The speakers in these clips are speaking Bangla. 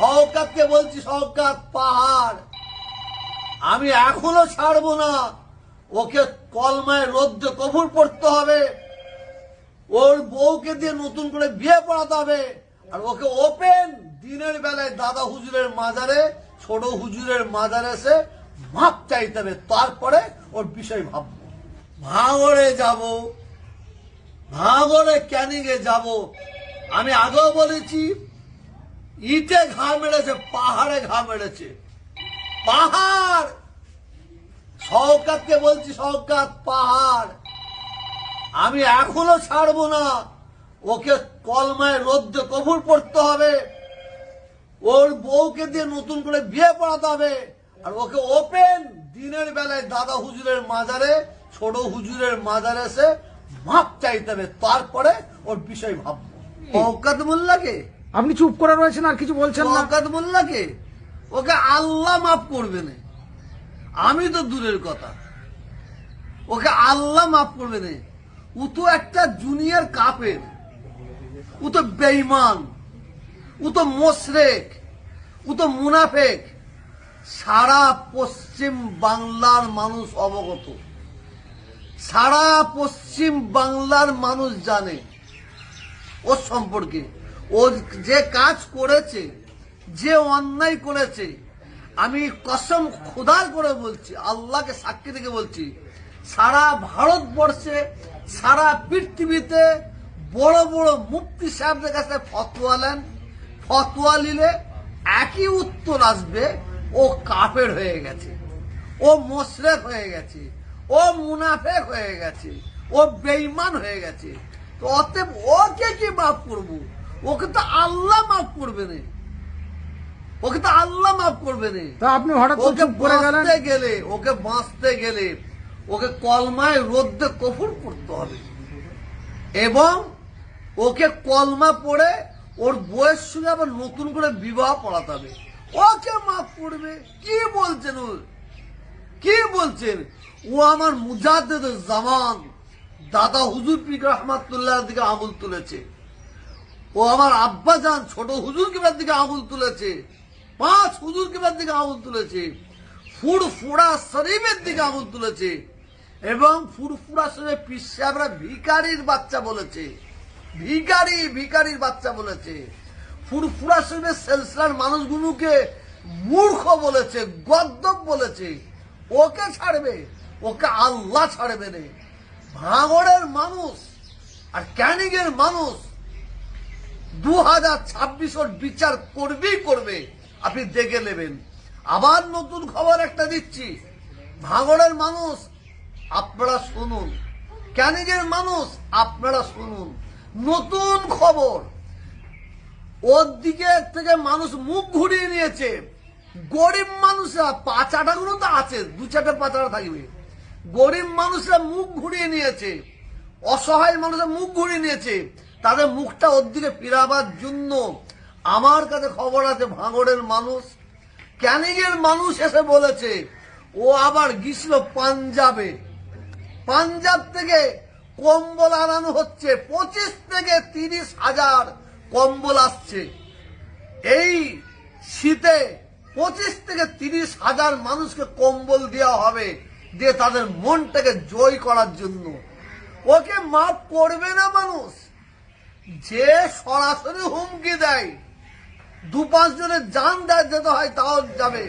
সৌকাতকে বলছি সৌকাত পাহাড়। আমি এখনও ছাড়বো না। ওকে কলমায় রোদ্দ কবুল পড়তে হবে। ওর বউকে দিয়ে নতুন করে বিয়ে পড়াতে হবে। আর ওকে ওপেন দিনের বেলায় দাদা হুজুরের মাজারে, ছোট হুজুরের মাজারে এসে মাপ চাইতে হবে। তারপরে ওর বিষয় ভাববো। ভাঙড়ে যাব। ভাঙড়ে ক্যানিংয়ে যাব। আমি আগেও বলেছি ইটে ঘা মেরেছে পাহাড়ে ঘা মেরেছে পাহাড়! সৌকাতকে বলছি সৌকাত পাহাড়! আমি এখনও ছাড়বো না। ওকে কলমায় রোদ্দ কবুর পড়তে হবে। ওর বউকে দিয়ে নতুন করে বিয়ে পড়াতে হবে। আর ওকে ওপেন দিনের বেলায় দাদা হুজুরের মাজারে ছোট হুজুরের মাজারে এসে মাপ চাইতে হবে। তারপরে ওর বিষয় ভাববো। অকাত মোল্লাকে আপনি চুপ করে রয়েছেন আর কিছু বলছেন না। মোল্লাকে? ওকে আল্লাহ মাফ করবে না। আমি তো দূরের কথা। ওকে আল্লাহ মাফ করবে না। ও তো একটা জুনিয়র কাপের। ও তো বেইমান ও তো মোশরেক। ও তো মুনাফেক। সারা পশ্চিম বাংলার মানুষ অবগত। সারা পশ্চিম বাংলার মানুষ জানে। ওর সম্পর্কে। ও যে কাজ করেছে, যে অন্যায় করেছে, আমি কসম খোদার করে বলছি, আল্লাহকে সাক্ষী থেকে বলছি, সারা ভারতবর্ষে, সারা পৃথিবীতে বড় বড় মুফতি সাহেবদের কাছে ফতোয়া নেন। ফতোয়া নিলে একই উত্তর আসবে, ও কাফের হয়ে গেছে, ও মোশরেক হয়ে গেছে, ও মুনাফেক হয়ে গেছে, ও বেইমান হয়ে গেছে। তো অতএব ওকে কি মাফ করব? ওকে তো আল্লাহ মাফ করবে না। ওকে তো আল্লাহ মাফ করবে না। তা আপনি হঠাৎ ওকে বাঁচতে গেলে ওকে বাঁচতে গেলে ওকে কলমায় রোদ্দে কফুর করতে হবে। এবং ওকে কলমা পড়ে ওর বয়স সঙ্গে আবার নতুন করে বিবাহ পড়াতে হবে। ওকে মাফ করবে। কি বলছেন ও কি বলছেন? ও আমার মুজাদ্দেদ জামান। দাদা হুজুর পিক রহমাতুল্লাহ দিকে আঙুল তুলেছে। ও আমার আব্বা যান ছোট হুজুর কিবার দিকে আঙুল তুলেছে, পাঁচ হুজুর কিবার দিকে আঙুল তুলেছে, ফুরফুরা শরীফের দিকে আঙুল তুলেছে এবং ফুরফুরা শরীফ পিসাবরা ভিকারির বাচ্চা বলেছে ভিকারি ভিকারির বাচ্চা বলেছে। ফুরফুরা শরীফের সেলসলার মানুষগুলোকে মূর্খ বলেছে গদ্দব বলেছে, ওকে ছাড়বে, ওকে আল্লাহ ছাড়বে রে ভাঙড়ের মানুষ আর ক্যানিংয়ের মানুষ দু হাজার ছাব্বিশ ওর বিচার করবেই করবে। আপনি দেখে নেবেন। আবার নতুন খবর একটা দিচ্ছি। ভাঙড়ের মানুষ, আপনারা শুনুন। ক্যানিংয়ের মানুষ, আপনারা শুনুন। নতুন খবর। ওর দিকে থেকে মানুষ মুখ ঘুরিয়ে নিয়েছে। গরিব মানুষরা পাচাটাগুলো তো আছে, দু চারটে পাচাটা থাকবে। গরিব মানুষরা মুখ ঘুরিয়ে নিয়েছে। অসহায় মানুষরা মুখ ঘুরিয়ে নিয়েছে। তাদের মুখটা ওর দিকে ফিরাবার জন্য আমার কাছে খবর আছে, ভাঙড়ের মানুষ। ক্যানিংয়ের মানুষ এসে বলেছে, ও আবার গিয়েছিল পাঞ্জাবে। পাঞ্জাব থেকে কম্বল আনানো হচ্ছে, পঁচিশ থেকে তিরিশ হাজার কম্বল আসছে। এই শীতে পঁচিশ থেকে তিরিশ হাজার মানুষকে কম্বল দেওয়া হবে যে তাদের মনটাকে জয় করার জন্য। ওকে মাফ করবে না মানুষ। যে সরাসরি হুমকি দেয় দু পাঁচ জনের যান দেয় যেতে হয় তাও যাবে।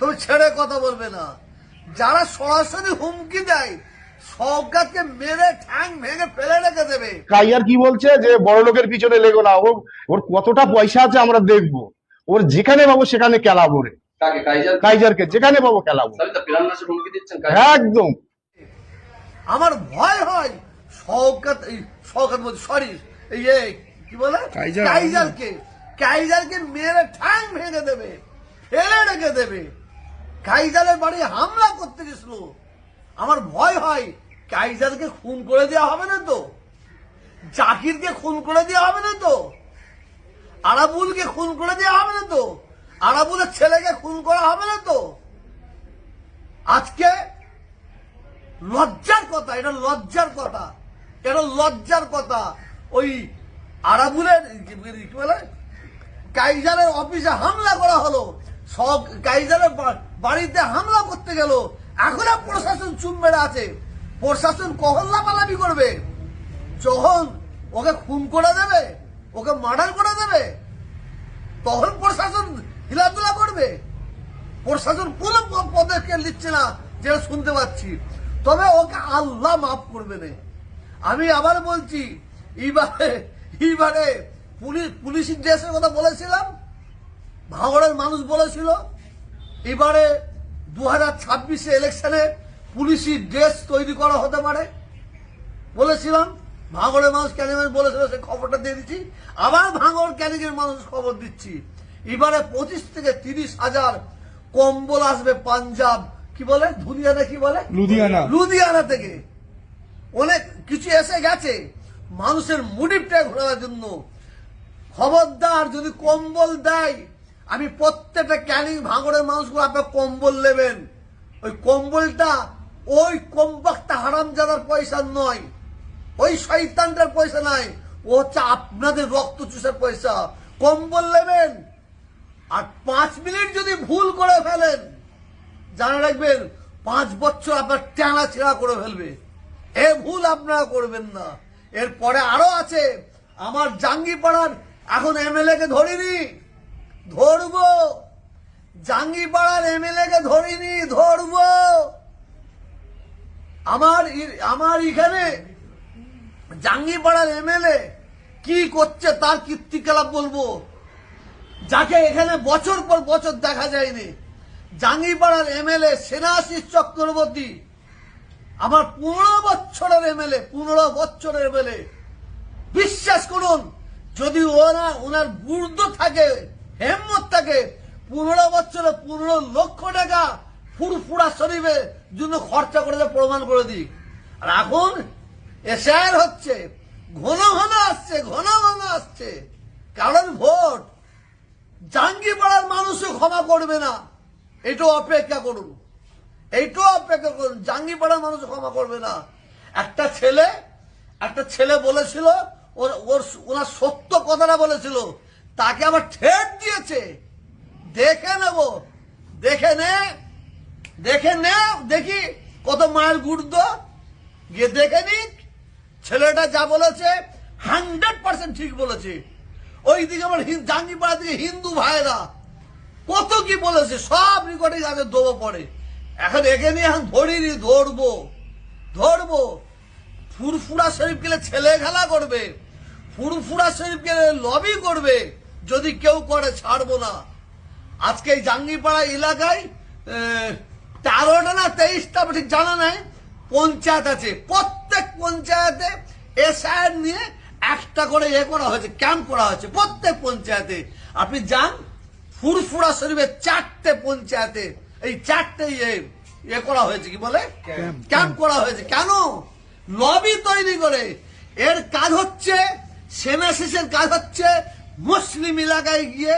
তবে ছেড়ে কথা বলবে না। যারা সরাসরি হুমকি দেয় সবগাতকে মেরে ঠ্যাং ভেঙে ফেলে রেখে দেবে। কাইয়ার কি বলছে যে বড় লোকের পিছনে লেগো না ও ওর কতটা পয়সা আছে আমরা দেখব। ওর যেখানে পাবো সেখানে খেলাবো রে কাইজারকে? যেখানে পাবো দিচ্ছেন একদম। আমার ভয় হয় শওকত এই শওকত বলছি সরি এ, কি বলে? কাইজারকে কাইজারকে মেরে ঠ্যাং ভেঙে দেবে ফেলে রেখে দেবে। কাইজারের বাড়ি হামলা করতে গেছিল। আমার ভয় হয় কাইজারকে খুন করে দেওয়া হবে না তো? জাকিরকে খুন করে দেওয়া হবে না তো? আরাবুলকে খুন করে দেওয়া হবে না তো? আরাবুলের ছেলেকে খুন করা হবে না তো? আজকে লজ্জার কথা এটা লজ্জার কথা এটা লজ্জার কথা। ওই আরাবুলের, কি বলে? কাইজারের অফিসে হামলা করা হলো। সব কাইজারের বাড়িতে হামলা করতে গেল। এখন প্রশাসন চুম মেরে আছে। প্রশাসন কহল্লা পালাবি করবে? যখন ওকে খুন করে দেবে, ওকে মার্ডার করে দেবে, তখন প্রশাসন হিলাদুলা করবে। প্রশাসন কোনো পদক্ষেপ নিচ্ছে না যেটা শুনতে পাচ্ছি। তবে ওকে আল্লাহ মাফ করবে না। আমি আবার বলছি এইবারে এইবারে পুলিশ পুলিশের ড্রেসের কথা বলেছিলাম। ভাঙড়ের মানুষ বলেছিল এবারে দু হাজার ছাব্বিশে ইলেকশনে পুলিশি ড্রেস তৈরি করা হতে পারে। বলেছিলাম ভাঙড়ের মানুষ ক্যানিংয়ের বলেছিল সে খবরটা দিয়ে দিচ্ছি। আবার ভাঙড় ক্যানিংয়ের মানুষ খবর দিচ্ছি? এবারে পঁচিশ থেকে তিরিশ হাজার কম্বল আসবে পাঞ্জাব। কি বলে? ধুলিয়ানা কি বলে? লুধিয়ানা। লুধিয়ানা থেকে। অনেক কিছু এসে গেছে। মানুষের মুডিপটা ঘোরানোর জন্য। খবরদার যদি কম্বল দেয়, আমি প্রত্যেকটা ক্যানিং ভাঙড়ের মানুষগুলো আপনার কম্বল নেবেন। ওই কম্বলটা ওই কম্পাক্তা হারামজাদার পয়সা নয়। ওই শৈতানটার পয়সা নাই। ও হচ্ছে আপনাদের রক্ত চুষের পয়সা। কম্বল নেবেন। আর পাঁচ মিনিট যদি ভুল করে ফেলেন, জানা রাখবেন, পাঁচ বছর আপনার টানা ছেঁড়া করে ফেলবে। এ ভুল আপনারা করবেন না। এরপরে আরও আছে। আমার জাঙ্গিপাড়ার, এখন এমএলএ কে ধরিনি। ধরবো। জাঙ্গিপাড়ার এমএলএ কে ধরিনি, ধরবো। আমার আমার এখানে জাঙ্গিপাড়ার এমএলএ কি করছে তার কীর্তিকলাপ বলব? যাকে এখানে বছর পর বছর দেখা যায়নি। জাঙ্গিপাড়ার এমএলএ সেনাশিস চক্রবর্তী আমার পনেরো বছরের এমএলএ, পনেরো বছরের এমএলএ। বিশ্বাস করুন, যদি ওরা, ওনার বুর্দ থাকে, হেম্মত থাকে, পনেরো বছরে পনেরো লক্ষ টাকা ফুরফুরা শরীফের জন্য খরচা করে প্রমাণ করে দিক। আর এখন এসআর হচ্ছে, ঘন ঘন আসছে, ঘন ঘন আসছে। কারণ ভোট, জাঙ্গিপাড়ার মানুষও ক্ষমা করবে না। এটাও অপেক্ষা করুন। এইটাও অপেক্ষা করুন জাঙ্গিপাড়ার মানুষ ক্ষমা করবে না। একটা ছেলে একটা ছেলে বলেছিল, ওর ওর, ওনার সত্য কথাটা বলেছিল, তাকে আবার ঠেট দিয়েছে। দেখে নেব, দেখে নে দেখে নে, দেখি কত মায়ের গুর্দ গিয়ে দেখে নিক, ছেলেটা যা বলেছে, হান্ড্রেড পার্সেন্ট ঠিক বলেছে। ওই দিকে আমার জাঙ্গিপাড়া দিকে হিন্দু ভাইরা কত কি বলেছে, সব রেকর্ডিং আগে দেবো পড়ে এখন একে নিয়ে এখন ধরিনি, ধরবো। ধরবো। ফুরফুরা শরীফ গেলে ছেলে খেলা করবে। ফুরফুরা শরীফ গেলে লবি করবে। যদি কেউ করে, ছাড়বো না। আজকে এই জাঙ্গিপাড়া এলাকায় তেরোটা না তেইশটা ঠিক জানা নাই, পঞ্চায়েত আছে। প্রত্যেক পঞ্চায়েতে এসআইআর নিয়ে একটা করে এ করা হয়েছে, ক্যাম্প করা হয়েছে, প্রত্যেক পঞ্চায়েতে। আপনি যান, ফুরফুরা শরীফের চারটে পঞ্চায়েতে। এই চারটে ইয়ে করা হয়েছে কি বলে? ক্যাম্প। করা হয়েছে। কেন? লবি তৈরি করে। এর কাজ হচ্ছে সেনা শেষের কাজ হচ্ছে মুসলিম এলাকায় গিয়ে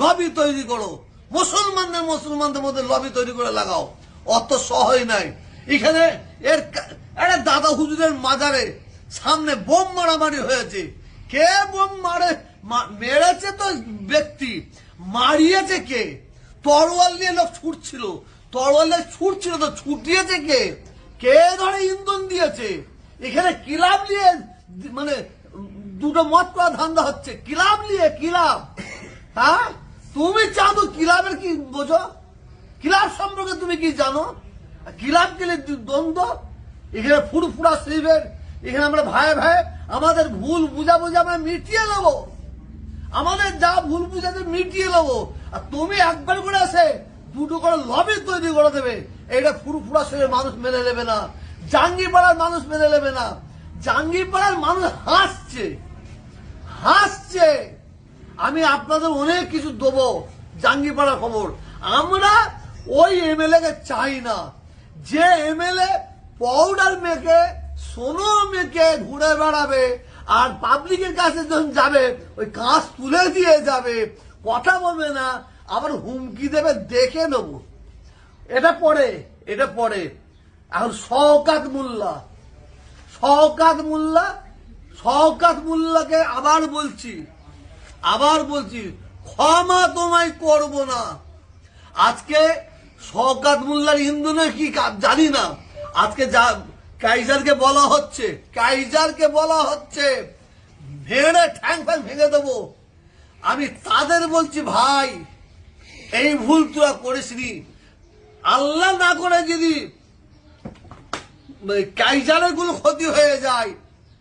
লবি তৈরি করো। মুসলমানদের মুসলমানদের মধ্যে লবি তৈরি করে লাগাও। অত সহজ নাই। এখানে এর একটা দাদা হুজুরের মাজারে সামনে বোম মারামারি হয়েছে। কে বোম মারে? মেরেছে তো ব্যক্তি। মারিয়েছে কে? তরোয়াল নিয়ে লোক ছুটছিল। তরোয়ালে ছুটছিল তো ছুটিয়েছে কে? কে ধরে ইন্ধন দিয়েছে? এখানে কিলাব নিয়ে মানে দুটো মত করা ধান্দা হচ্ছে। কিলাব নিয়ে, কিলাব। হ্যাঁ? তুমি চাঁদো কিলাবের কি বোঝো? কিলাব সম্পর্কে তুমি কি জানো? কিলাব গেলে দ্বন্দ্ব। এখানে ফুরফুরা শরীফের এখানে আমরা ভাই ভাই, আমাদের ভুল বুঝা বুঝা আমরা মিটিয়ে নেব। আমাদের যা ভুল বুঝাতে মিটিয়ে নেব। আর তুমি একবার করে আসে দুটো করে লবি তৈরি করে দেবে। এটা ফুরফুরা শরীরের মানুষ মেনে নেবে না। জাঙ্গিপাড়ার মানুষ মেনে নেবে না। জাঙ্গিপাড়ার মানুষ হাসছে। হাসছে। আমি আপনাদের অনেক কিছু দেবো জাঙ্গিপাড়া খবর। আমরা ওই এমএলএ কে চাই না। যে এমএলএ পাউডার মেখে, সোনো মেখে ঘুরে বেড়াবে, আর পাবলিকের কাছে যখন যাবে, ওই কাঁচ তুলে দিয়ে যাবে। কথা বলবে না, আবার হুমকি দেবে, দেখে নেব। এটা পড়ে এটা পড়ে এখন শওকাত মোল্লা। শওকাত মোল্লা, শওকাত মোল্লাকে আবার বলছি আবার বলছি, ক্ষমা তোমায় করব না। আজকে শওকাত মোল্লার ইন্ধনে কি কাজ জানি না। আজকে যা কাইজারকে বলা হচ্ছে, কাইজারকে বলা হচ্ছে, ভেড়ে ঠ্যাং ফ্যাং ভেঙে দেবো। আমি তাদের বলছি, ভাই, এই ভুল তোরা করিসনি। আল্লাহ না করে যদি কাইজারেরগুলো ক্ষতি হয়ে যায়,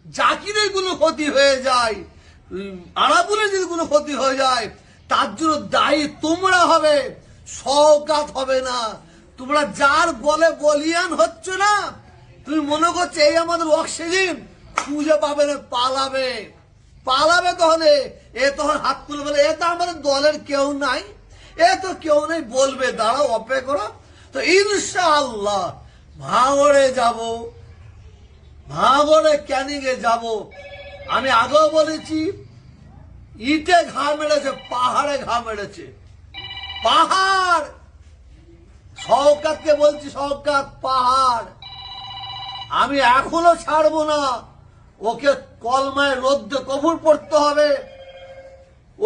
জাকিরেরগুলো ক্ষতি হয়ে যায়, আরাবুলের যদি কোনো ক্ষতি হয়ে যায়, তার জন্য দায়ী তোমরা হবে, শওকাত হবে না। তোমরা যার বলে বলিয়ান হচ্ছ না, তুমি মনে করছ এই আমাদের অক্সিজেন খুঁজে পাবে না, পালাবে। পালাবে তখন এ। তখন হাত তুলে বলে, এ তো আমাদের দলের কেউ নাই, এ তো কেউ নেই, বলবে, দাঁড়াও, অপেক্ষা করো। তো ইনশাআল্লাহ ভাঙড়ে যাব, ভাঙড়ে ক্যানিংয়ে যাব। আমি আগেও বলেছি, ইটে ঘা মেরেছে, পাহাড়ে ঘা মেরেছে। পাহাড়! সৌকাতকে বলছি সৌকাত পাহাড়! আমি এখনও ছাড়বো না। ওকে কলমায় রোদ্দে কবুর পড়তে হবে।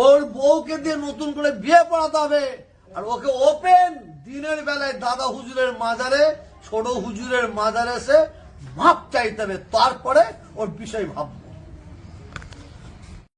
ওর বউকে দিয়ে নতুন করে বিয়ে পড়াতে হবে। আর ওকে ওপেন দিনের বেলায় দাদা হুজুরের মাজারে, ছোট হুজুরের মাজারে এসে মাপ চাইতে হবে। তারপরে ওর বিষয় ভাববো।